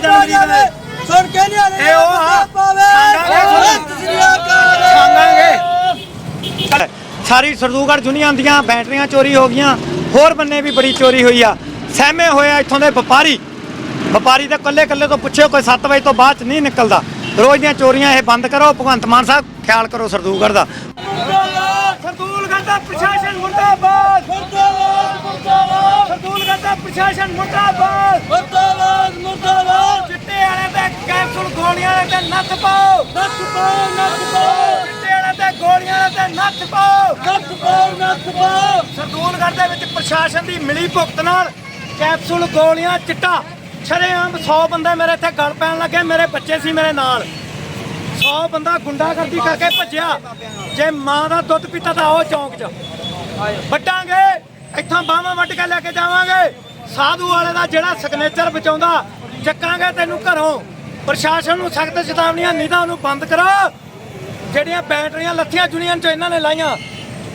ਮੇਰੀ ਜਨਮਦੀ ਦੇ ਸੁਣ ਕੇ ਨਹੀਂ ਆਲੇ ਇਹ ਉਹ ਆ। ਪਾਵੇ। ਸ੍ਰੀ ਸਰਦੂਗੜ ਦੁਨੀਆ ਦੀਆਂ ਬੈਟਰੀਆਂ ਚੋਰੀ ਹੋ ਗਈਆਂ ਹੋਰ ਬੰਨੇ ਵੀ ਬੜੀ ਚੋਰੀ ਹੋਈ ਆ। ਸਹਿਮੇ ਹੋਇਆ ਇੱਥੋਂ ਦੇ ਵਪਾਰੀ। ਵਪਾਰੀ ਦੇ ਕੱਲੇ ਕੱਲੇ ਤੋਂ ਪੁੱਛਿਓ ਕੋਈ 7 ਵਜੇ ਤੋਂ ਬਾਅਦ ਚ ਨਹੀਂ ਨਿਕਲਦਾ। ਰੋਜ਼ ਦੀਆਂ ਚੋਰੀਆਂ ਇਹ ਬੰਦ ਕਰੋ। ਭਗਵੰਤ ਮਾਨ ਸਾਹਿਬ ਖਿਆਲ ਕਰੋ ਸਰਦੂਗੜ ਦਾ। ਸਰਦੂਲਗੜ੍ਹ ਦਾ ਪ੍ਰਸ਼ਾਸਨ ਮੁਰਦਾਬਾਦ। ਦਾ ਪ੍ਰਸ਼ਾਸਨ ਮੁਰਦਾਬਾਦ। ਮੁਰਦਾਬਾਦ ਮੁਰਦਾਬਾਦ। ਚਿੱਟੇ ਵਾਲੇ ਤੇ ਕੈਪਸੂਲ ਗੋਲੀਆਂ ਵਾਲੇ ਤੇ ਨੱਥ ਪਾਓ। ਨੱਥ ਪਾਓ ਨੱਥ ਪਾਓ। ਚਿੱਟੇ ਵਾਲੇ ਤੇ ਗੋਲੀਆਂ ਵਾਲੇ ਤੇ ਨੱਥ ਪਾਓ। ਨੱਥ ਪਾਓ ਨੱਥ ਪਾਓ। ਸਰਦੂਲਗੜ੍ਹ ਦੇ ਵਿੱਚ ਪ੍ਰਸ਼ਾਸਨ ਦੀ ਮਿਲੀ ਭੁਗਤ ਨਾਲ ਕੈਪਸੂਲ ਗੋਲੀਆਂ ਚਿੱਟਾ ਸ਼ਰੇਆਮ 100 ਬੰਦੇ ਮੇਰੇ ਇੱਥੇ ਗਲ ਪੈਣ ਲੱਗੇ ਮੇਰੇ ਬੱਚੇ ਸੀ ਮੇਰੇ ਨਾਲ। 100 ਬੰਦਾ ਗੁੰਡਾਗਰਦੀ ਕਰਕੇ ਭੱਜਿਆ। ਜੇ ਮਾਂ ਦਾ ਦੁੱਧ ਪੀਤਾ ਤਾਂ ਉਹ ਚੌਂਕ 'ਚ। ਵੱਟਾਂਗੇ ਇੱਥੋਂ ਬਾਹਾਂ ਵੱਟ ਕੇ ਲੈ ਕੇ ਜਾਵਾਂਗੇ। ਸਾਧੂ ਵਾਲੇ ਦਾ ਜਿਹੜਾ ਸਿਗਨੇਚਰ ਬਚਾਉਂਦਾ ਚੱਕਾਂਗੇ ਤੈਨੂੰ ਘਰੋਂ। ਪ੍ਰਸ਼ਾਸਨ ਨੂੰ ਸਖਤ ਚੇਤਾਵਨੀਆਂ ਨਹੀਂ ਤਾਂ ਉਹਨੂੰ ਬੰਦ ਕਰੋ। ਜਿਹੜੀਆਂ ਬੈਟਰੀਆਂ ਲੱਥੀਆਂ ਯੂਨੀਅਨ ਚ ਇਹਨਾਂ ਨੇ ਲਾਈਆਂ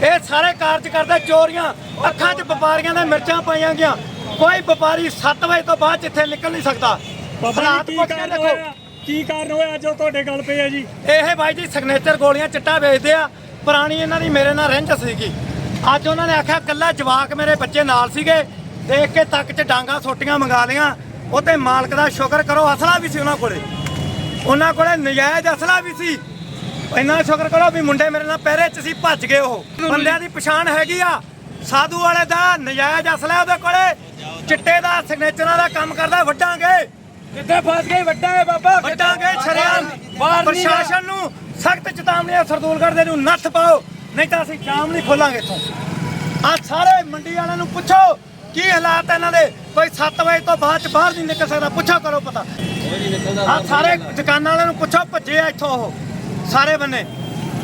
ਇਹ ਸਾਰੇ ਕਾਰਜ ਕਰਦੇ ਚੋਰੀਆਂ ਅੱਖਾਂ 'ਚ ਵਪਾਰੀਆਂ ਦੇ ਮਿਰਚਾਂ ਪਾਈਆਂ ਗਿਆ ਕੋਈ ਵਪਾਰੀ 7 ਵਜੇ ਤੋਂ ਬਾਅਦ ਇੱਥੇ ਨਿਕਲ ਨਹੀਂ ਸਕਦਾ। ਹਾਲਾਤ ਪੁੱਛ ਕੇ ਦੇਖੋ। ਕੀ ਕਾਰਨ ਹੋਇਆ? ਜੋ ਤੁਹਾਡੇ ਗੱਲ ਪਏ ਆ ਜੀ। ਇਹ ਬਾਈ ਜੀ ਸਿਗਨੇਚਰ ਗੋਲੀਆਂ ਚਿੱਟਾ ਵੇਚਦੇ ਆ। ਪੁਰਾਣੀ ਇਹਨਾਂ ਦੀ ਮੇਰੇ ਨਾਲ ਰਹਿੰਚ ਸੀਗੀ। ਅੱਜ ਉਹਨਾਂ ਨੇ ਆਖਿਆ ਕੱਲਾ ਜਵਾਕ ਮੇਰੇ ਬੱਚੇ ਨਾਲ ਸੀਗੇ ਦੇਖ ਕੇ ਤੱਕ ਚ ਡਾਂਗਾ ਸੋਟੀਆਂ ਮੰਗਾ ਲੀਆਂ ਉਹਤੇ ਮਾਲਕ ਦਾ ਸ਼ੁਕਰ ਕਰੋ ਅਸਲਾ ਵੀ ਸੀ ਉਹਨਾਂ ਕੋਲੇ। ਉਹਨਾਂ ਕੋਲੇ ਨਜਾਇਜ਼ ਅਸਲਾ ਵੀ ਸੀ। ਇੰਨਾ ਸ਼ੁਕਰ ਕਰੋ ਵੀ ਮੁੰਡੇ ਮੇਰੇ ਨਾਲ ਪਹਿਰੇ ਚ ਸੀ ਭੱਜ ਗਏ ਉਹ। ਬੰਦਿਆਂ ਦੀ ਪਛਾਣ ਹੈਗੀ ਆ। ਸਾਧੂ ਵਾਲੇ ਦਾ ਨਜਾਇਜ਼ ਅਸਲਾ ਉਹਦੇ ਕੋਲੇ। ਚਿੱਟੇ ਦਾ ਸਿਗਨੇਚਰਾਂ ਦਾ ਕੰਮ ਕਰਦਾ ਵੱਡਾਂਗੇ ਕਿੱਥੇ ਫਸ ਗਈ ਵੱਡਾ ਹੈ ਬਾਬਾ ਵੱਡਾਂਗੇ ਸ਼ਰਿਆਮ। ਪ੍ਰਸ਼ਾਸਨ ਨੂੰ ਸਖਤ ਚੇਤਾਵਨੀਆਂ ਸਰਦੂਲਗੜ੍ਹ ਦੇ ਨੂੰ ਨੱਥ ਪਾਓ। ਨਹੀਂ ਤਾਂ ਅਸੀਂ ਜਾਮ ਨਹੀਂ ਖੋਲਾਂਗੇ ਇੱਥੋਂ। ਆ ਸਾਰੇ ਮੰਡੀ ਵਾਲਿਆਂ ਨੂੰ ਪੁੱਛੋ ਕੀ ਹਾਲਾਤ ਹੈ ਇਹਨਾਂ ਦੇ? ਕੋਈ 7 ਵਜੇ ਤੋਂ ਬਾਅਦ ਚ ਬਾਹਰ ਨਹੀਂ ਨਿਕਲ ਸਕਦਾ ਪੁੱਛੋ ਕਰੋ ਪਤਾ। ਆ ਸਾਰੇ ਦੁਕਾਨਾਂ ਵਾਲਿਆਂ ਨੂੰ ਪੁੱਛੋ ਭੱਜੇ ਆ ਇੱਥੋਂ ਉਹ ਸਾਰੇ ਬੰਨੇ।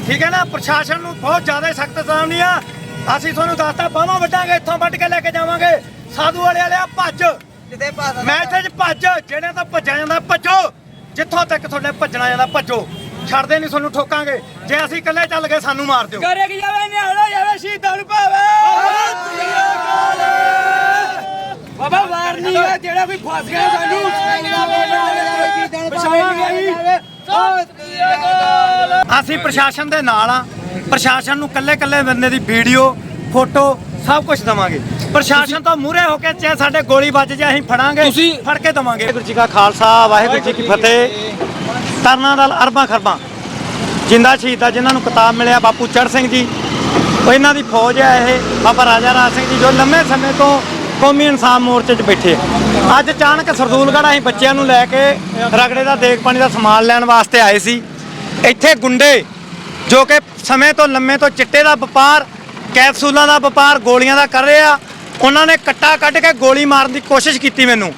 ਠੀਕ ਹੈ ਨਾ? ਪ੍ਰਸ਼ਾਸਨ ਨੂੰ ਬਹੁਤ ਜ਼ਿਆਦਾ ਸਖਤ ਚੇਤਾਵਨੀਆਂ ਅਸੀਂ ਤੁਹਾਨੂੰ ਦੱਸਤਾ ਬਾਹਾਂ ਵੱਢਾਂਗੇ ਇੱਥੋਂ ਵੱਢ ਕੇ ਲੈ ਕੇ ਜਾਵਾਂਗੇ। ਸਾਧੂ ਵਾਲੇ ਵਾਲਿਆ ਭੱਜ। ਕਿਤੇ ਪਾਸ ਮੈਂ ਇੱਥੇ ਚ ਭੱਜ। ਜਿਹੜੇ ਤਾਂ ਭੱਜਿਆ ਜਾਂਦਾ ਭੱਜੋ। ਜਿੱਥੋਂ ਤੱਕ ਤੁਹਾਡੇ ਭੱਜਣਾ ਜਾਂਦਾ ਭੱਜੋ। ਛੱਡਦੇ ਨਹੀਂ ਤੁਹਾਨੂੰ ਠੋਕਾਂਗੇ। ਜੇ ਅਸੀਂ ਇਕੱਲੇ ਚੱਲ ਗਏ ਸਾਨੂੰ ਮਾਰ ਦਿਓ। ਕਰੇ ਕਿ ਜਾਵੇ ਨਿਹਾਲਾ ਜਾਵੇ ਸ਼ਹੀਦਾਂ ਨੂੰ ਪਾਵੇ ਬਾਬਾ ਵਾਰ ਨਹੀਂ ਹੈ ਜਿਹੜਾ ਕੋਈ ਫਸ ਗਿਆ ਸਾਨੂੰ। ਅਸੀਂ ਪ੍ਰਸ਼ਾਸਨ ਦੇ ਨਾਲ ਆ। ਪ੍ਰਸ਼ਾਸਨ ਨੂੰ ਕੱਲੇ ਕੱਲੇ ਬੰਦੇ ਦੀ ਵੀਡੀਓ ਫੋਟੋ ਸਭ ਕੁਝ ਦਵਾਂਗੇ। ਪ੍ਰਸ਼ਾਸਨ ਤੋਂ ਮੂਹਰੇ ਹੋ ਕੇ ਚਾਹੇ ਸਾਡੇ ਗੋਲੀ ਵੱਜ ਜਾਏ ਅਸੀਂ ਫੜਾਂਗੇ ਫੜ ਕੇ ਦਵਾਂਗੇ। ਵਾਹਿਗੁਰੂ ਜੀ ਕਾ ਖਾਲਸਾ ਵਾਹਿਗੁਰੂ ਜੀ ਕੀ ਫਤਿਹ। ਤਰਨਾ ਦਲ ਅਰਬਾਂ ਖਰਬਾਂ। ਜਿੰਦਾ ਸ਼ਹੀਦ ਆ ਜਿਨ੍ਹਾਂ ਨੂੰ ਕਿਤਾਬ ਮਿਲਿਆ ਬਾਪੂ ਚੜ ਸਿੰਘ ਜੀ। ਉਹ ਇਹਨਾਂ ਦੀ ਫੌਜ ਹੈ ਇਹ ਬਾਬਾ ਰਾਜਾ ਰਾਜ ਸਿੰਘ ਜੀ ਜੋ ਲੰਮੇ ਸਮੇਂ ਤੋਂ ਕੌਮੀ ਇਨਸਾਫ ਮੋਰਚੇ 'ਚ ਬੈਠੇ ਆ। ਅੱਜ ਅਚਾਨਕ ਸਰਦੂਲਗੜ੍ਹ ਅਸੀਂ ਬੱਚਿਆਂ ਨੂੰ ਲੈ ਕੇ ਰਗੜੇ ਦਾ ਦੇਖ ਪਾਣੀ ਦਾ ਸਮਾਨ ਲੈਣ ਵਾਸਤੇ ਆਏ ਸੀ। ਇੱਥੇ ਗੁੰਡੇ ਜੋ ਕਿ ਸਮੇਂ ਤੋਂ ਲੰਮੇ ਤੋਂ ਚਿੱਟੇ ਦਾ ਵਪਾਰ ਕੈਪਸੂਲਾਂ ਦਾ ਵਪਾਰ ਗੋਲੀਆਂ ਦਾ ਕਰ ਰਿਹਾ। ਉਹਨਾਂ ਨੇ ਕੱਟਾ ਕੱਢ ਕੇ ਗੋਲੀ ਮਾਰਨ ਦੀ ਕੋਸ਼ਿਸ਼ ਕੀਤੀ ਮੈਨੂੰ।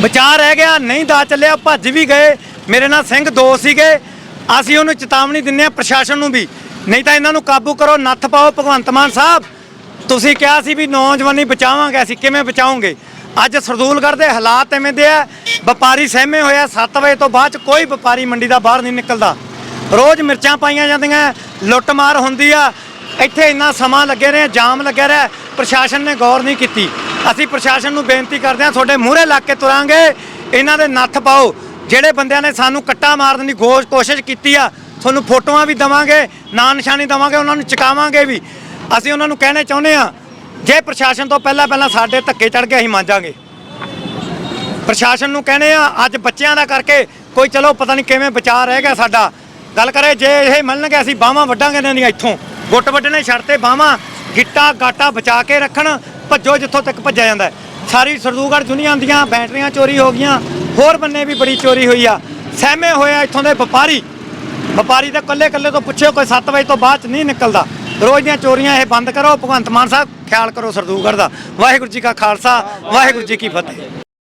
ਬਚਾ ਰਹਿ ਗਿਆ, ਨਹੀਂ ਦਾ ਚੱਲਿਆ, ਭੱਜ ਵੀ ਗਏ। ਮੇਰੇ ਨਾਲ ਸਿੰਘ ਦੋ ਸੀਗੇ। ਅਸੀਂ ਉਹਨੂੰ ਚੇਤਾਵਨੀ ਦਿੰਨੇ ਆ ਪ੍ਰਸ਼ਾਸਨ ਨੂੰ ਵੀ। ਨਹੀਂ ਤਾਂ ਇਹਨਾਂ ਨੂੰ ਕਾਬੂ ਕਰੋ, ਨੱਥ ਪਾਓ ਭਗਵੰਤ ਮਾਨ ਸਾਹਿਬ। ਤੁਸੀਂ ਕਿਹਾ ਸੀ ਵੀ ਨੌਜਵਾਨੀ ਬਚਾਵਾਂਗੇ, ਅਸੀਂ ਕਿਵੇਂ ਬਚਾਉਂਗੇ? ਅੱਜ ਸਰਦੂਲਗੜ੍ਹ ਦੇ ਹਾਲਾਤ ਐਵੇਂ ਦੇ ਆ। ਵਪਾਰੀ ਸਹਿਮੇ ਹੋਇਆ 7 ਵਜੇ ਤੋਂ ਬਾਅਦ ਚ ਕੋਈ ਵਪਾਰੀ ਮੰਡੀ ਦਾ ਬਾਹਰ ਨਹੀਂ ਨਿਕਲਦਾ। ਰੋਜ਼ ਮਿਰਚਾਂ ਪਾਈਆਂ ਜਾਂਦੀਆਂ, ਲੁੱਟਮਾਰ ਹੁੰਦੀ ਆ। ਇੱਥੇ ਇੰਨਾ ਸਮਾਂ ਲੱਗੇ ਰਿਹਾ, ਜਾਮ ਲੱਗਿਆ ਰਿਹਾ, ਪ੍ਰਸ਼ਾਸਨ ਨੇ ਗੌਰ ਨਹੀਂ ਕੀਤੀ। ਅਸੀਂ ਪ੍ਰਸ਼ਾਸਨ ਨੂੰ ਬੇਨਤੀ ਕਰਦੇ ਹਾਂ, ਤੁਹਾਡੇ ਮੂਹਰੇ ਲੱਗ ਕੇ ਤੁਰਾਂਗੇ, ਇਹਨਾਂ ਦੇ ਨੱਥ ਪਾਓ। ਜਿਹੜੇ ਬੰਦਿਆਂ ਨੇ ਸਾਨੂੰ ਕੱਟਾ ਮਾਰਨ ਦੀ ਗੋਸ਼, ਕੋਸ਼ਿਸ਼ ਕੀਤੀ ਆ, ਤੁਹਾਨੂੰ ਫੋਟੋਆਂ ਵੀ ਦਵਾਂਗੇ, ਨਾਂ ਨਿਸ਼ਾਨੀ ਦਵਾਂਗੇ, ਉਹਨਾਂ ਨੂੰ ਚੁਕਾਵਾਂਗੇ ਵੀ। ਅਸੀਂ ਉਹਨਾਂ ਨੂੰ ਕਹਿਣਾ ਚਾਹੁੰਦੇ ਆ ਜੇ ਪ੍ਰਸ਼ਾਸਨ ਤੋਂ ਪਹਿਲਾਂ ਪਹਿਲਾਂ ਸਾਡੇ ਧੱਕੇ ਚੜ ਗਏ, ਅਸੀਂ ਮੰਜਾਂਗੇ ਪ੍ਰਸ਼ਾਸਨ ਨੂੰ ਕਹਿੰਦੇ ਆ ਅੱਜ ਬੱਚਿਆਂ ਦਾ ਕਰਕੇ ਕੋਈ ਚਲੋ ਪਤਾ ਨਹੀਂ ਕਿਵੇਂ ਬਚਾ ਰਹਿ ਗਿਆ ਸਾਡਾ। ਗੱਲ ਕਰੇ, ਜੇ ਇਹ ਮੰਨਣਗੇ, ਅਸੀਂ ਬਾਹਾਂ ਵੱਢਾਂਗੇ ਇਹਨਾਂ ਦੀਆਂ ਇੱਥੋਂ। ਗੁੱਟ ਵੱਢਣੇ ਛੱਡਤੇ ਬਾਹਾਂ, ਗਿੱਟਾ ਗਾਟਾ ਬਚਾ ਕੇ ਰੱਖਣ, ਭੱਜੋ ਜਿੱਥੋਂ ਤੱਕ ਭੱਜਿਆ ਜਾਂਦਾ ਸਾਰੀ ਸਰਦੂਗੜ੍ਹ ਦੁਨੀਆ ਦੀਆਂ ਬੈਟਰੀਆਂ ਚੋਰੀ ਹੋ ਗਈਆਂ, ਹੋਰ ਬੰਨੇ ਵੀ ਬੜੀ ਚੋਰੀ ਹੋਈ ਆ। ਸਹਿਮੇ ਹੋਇਆ ਇੱਥੋਂ ਦੇ ਵਪਾਰੀ। ਵਪਾਰੀ ਤਾਂ ਕੱਲੇ ਕੱਲੇ ਤੋਂ ਪੁੱਛਿਓ, ਕੋਈ 7 ਵਜੇ ਤੋਂ ਬਾਅਦ ਚ ਨਹੀਂ ਨਿਕਲਦਾ। ਰੋਜ਼ ਦੀਆਂ ਚੋਰੀਆਂ ਇਹ ਬੰਦ ਕਰੋ। ਭਗਵੰਤ ਮਾਨ ਸਾਹਿਬ, ਖਿਆਲ ਕਰੋ ਸਰਦੂਗੜ੍ਹ ਦਾ। ਵਾਹਿਗੁਰੂ ਜੀ ਕਾ ਖਾਲਸਾ, ਵਾਹਿਗੁਰੂ ਜੀ ਕੀ ਫਤਿਹ।